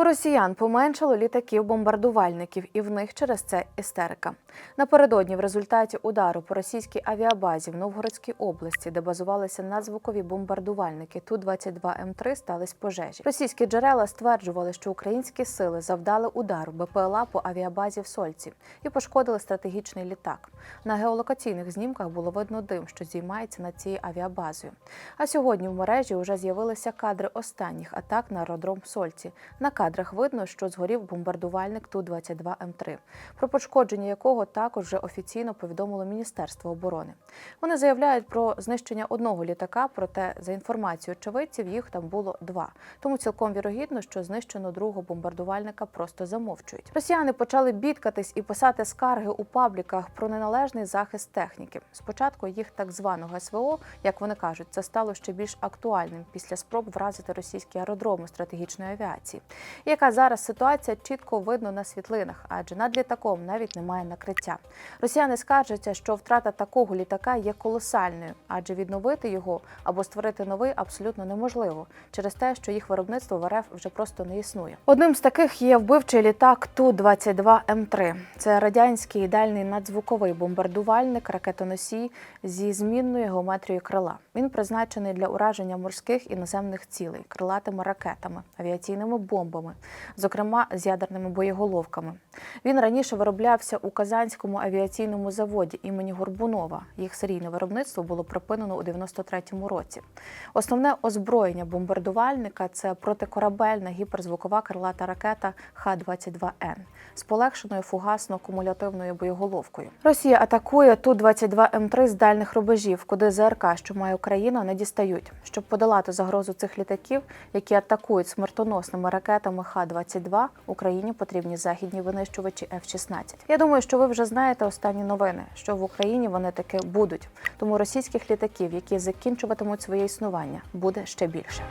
У росіян поменшало літаків-бомбардувальників, і в них через це істерика. Напередодні, в результаті удару по російській авіабазі в Новгородській області, де базувалися надзвукові бомбардувальники Ту-22М3, стались пожежі. Російські джерела стверджували, що українські сили завдали удару БПЛА по авіабазі в Сольці і пошкодили стратегічний літак. На геолокаційних знімках було видно дим, що здіймається над цією авіабазою. А сьогодні в мережі вже з'явилися кадри останніх атак на аеродром Сольці. На кадрах видно, що згорів бомбардувальник Ту-22М3, про пошкодження якого також вже офіційно повідомило Міністерство оборони. Вони заявляють про знищення одного літака, проте за інформацією очевидців їх там було два. Тому цілком вірогідно, що знищено другого бомбардувальника просто замовчують. Росіяни почали бідкатись і писати скарги у пабліках про неналежний захист техніки. Спочатку їх так званого СВО, як вони кажуть, це стало ще більш актуальним після спроб вразити російські аеродроми стратегічної авіації. Яка зараз ситуація чітко видно на світлинах, адже над літаком навіть немає накриття. Росіяни скаржаться, що втрата такого літака є колосальною, адже відновити його або створити новий абсолютно неможливо через те, що їх виробництво в РФ вже просто не існує. Одним з таких є вбивчий літак Ту-22М3. Це радянський ідеальний надзвуковий бомбардувальник, ракетоносій зі змінною геометрією крила. Він призначений для ураження морських і наземних цілей, крилатими ракетами, авіаційними бомбами, зокрема з ядерними боєголовками. Він раніше вироблявся у Казанському авіаційному заводі імені Горбунова. Їх серійне виробництво було припинено у 93-му році. Основне озброєння бомбардувальника це протикорабельна гіперзвукова крилата ракета Х-22Н з полегшеною фугасно-кумулятивною боєголовкою. Росія атакує Ту-22М3 з дальних рубежів, куди ЗРК, що має Україна, не дістають. Щоб подолати загрозу цих літаків, які атакують смертоносними ракетами Х-22, Україні потрібні західні винищувачі F-16. Я думаю, що ви вже знаєте останні новини, що в Україні вони таки будуть. Тому російських літаків, які закінчуватимуть своє існування, буде ще більше.